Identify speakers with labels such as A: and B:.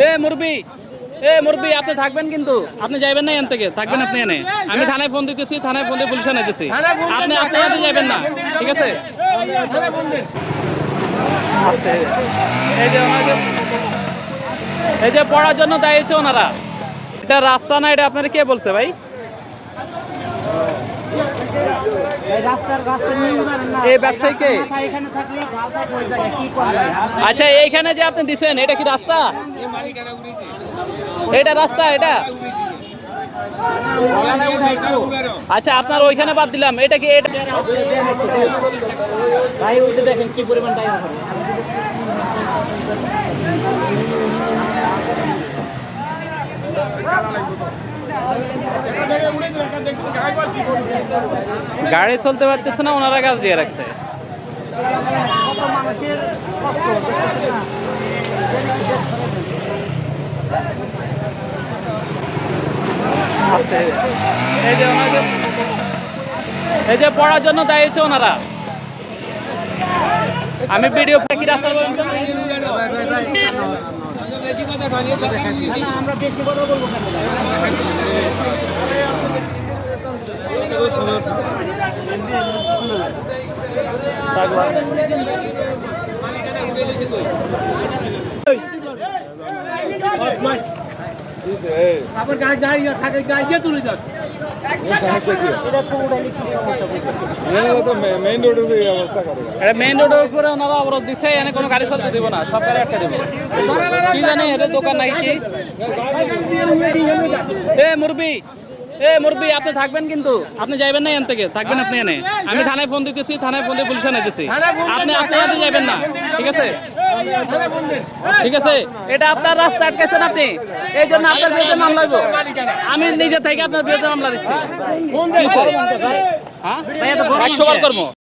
A: এ মুরবি এ মুরবি আপনি থাকবেন কিন্তু। আপনি যাইবেন না এখান থেকে থাকবেন আপনি এনে আমি থানায় ফোন দিতেছি থানায় ফোন দিয়ে পুলিশ আনাইতেছি আপনি আপনি এখান যাবেন না ঠিক আছে? আছে। এই যে ওনাকে এই যে পড়ার জন্য দাঁড়িয়েছে ওনারা। এটা রাস্তা না এটা আপনারা কে বলছে ভাই? ব্যবসায়ীকে আচ্ছা এইখানে যে আপনি দিচ্ছেন এটা কি রাস্তা? এটা রাস্তা, এটা? আচ্ছা আপনার ওইখানে বাদ দিলাম। এটা কি
B: দেখেন কি পরিমাণ
A: গাড়ি চলতে পারতেছে না, ওনারা গাছ দিয়ে রাখছে। এই যে এই যে পড়ার জন্য দাঁড়িয়েছে ওনারা। আমি ভিডিও কি রাস্তা
B: আমরা বেশি কথা বলব
C: আবার গাড়ি গাড়ি থাকে গায়ে দিয়ে তুলে যান
A: এনে দোকান নাকি কি? এ মুরবি এ মুরবি আপনি থাকবেন কিন্তু, আপনি যাইবেন না এখান থেকে, থাকবেন আপনি এনে। আমি থানায় ফোন দিতেছি, থানায় ফোন দিয়ে পুলিশ আনাইতেছি আপনি আপনি এখানে যাবেন না, ঠিক আছে? ঠিক আছে? এটা আপনার রাস্তা আটকেছেন আপনি। এই জন্য আপনার বিরুদ্ধে মামলা দেবো আমি নিজে থেকে আপনার বিরুদ্ধে মামলা দিচ্ছি। হ্যাঁ? একশো বার করব